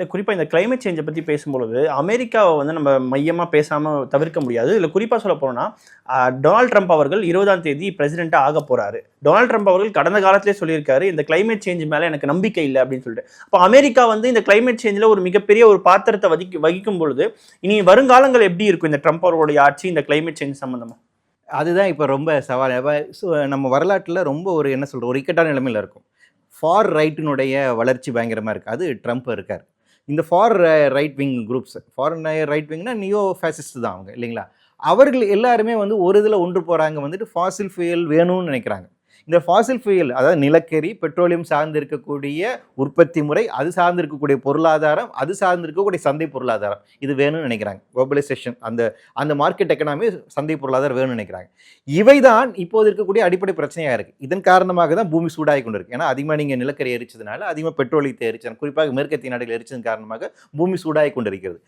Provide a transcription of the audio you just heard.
இல்லை குறிப்பாக இந்த கிளைமேட் சேஞ்சை பற்றி பேசும்பொழுது அமெரிக்காவை வந்து நம்ம மையமாக பேசாமல் தவிர்க்க முடியாது. இல்லை குறிப்பாக சொல்ல போனோம்னா டொனால்ட் ட்ரம்ப் அவர்கள் இருபதாம் தேதி பிரசிடென்ட்டாக ஆக போகிறாரு டொனால்ட் ட்ரம்ப் அவர்கள் கடந்த காலத்திலே சொல்லியிருக்காரு இந்த கிளைமேட் சேஞ்ச் மேலே எனக்கு நம்பிக்கை இல்லை அப்படின்னு சொல்லிட்டு. அப்போ அமெரிக்கா வந்து இந்த கிளைமேட் சேஞ்சில் ஒரு மிகப்பெரிய ஒரு பாத்திரத்தை வகிக்க வகிக்கும் பொழுது இனி வருங்காலங்கள் எப்படி இருக்கும் இந்த ட்ரம்ப் அவர்களுடைய ஆட்சி இந்த கிளைமேட் சேஞ்ச் சம்மந்தமாக அதுதான் இப்போ ரொம்ப சவால். ஸோ நம்ம வரலாற்றில் ரொம்ப ஒரு என்ன சொல்கிறது ஒரு இக்கட்டான நிலைமையில் இருக்கும். ஃபார் ரைட்டினுடைய வளர்ச்சி பயங்கரமாக இருக்குது அது ட்ரம்ப் இருக்கார். இந்த far right wing groups foreign right விங்னா நியோ ஃபேசிஸ்ட் தான் அவங்க இல்லைங்களா? அவர்கள் எல்லாருமே வந்து ஒரு இதில் ஒன்று போகிறாங்க வந்துட்டு ஃபாசில் ஃபியூயல் வேணும்னு நினைக்கிறாங்க. இந்த ஃபாசில் ஃபியூயல் அதாவது நிலக்கரி பெட்ரோலியம் சார்ந்து இருக்கக்கூடிய உற்பத்தி முறை அது சார்ந்து இருக்கக்கூடிய பொருளாதாரம் அது சார்ந்து இருக்கக்கூடிய சந்தை பொருளாதாரம். இது வேணும்னு நினைக்கிறாங்க. குளோபலைசேஷன் அந்த அந்த மார்க்கெட் எக்கனாமி சந்தை பொருளாதாரம் வேணும்னு நினைக்கிறாங்க. இவை தான் இப்போது இருக்கக்கூடிய அடிப்படை பிரச்சனையாக இருக்குது இதன் காரணமாக தான் பூமி சூடாகி கொண்டு இருக்கு ஏன்னா அதிகமாக நீங்கள் நிலக்கரி எரிச்சதுனால அதிகமாக பெட்ரோலியத்தை எரிச்சது குறிப்பாக மேற்கத்திய நாடுகள் எரிச்சதன் காரணமாக பூமி சூடாகி கொண்டு இருக்கிறது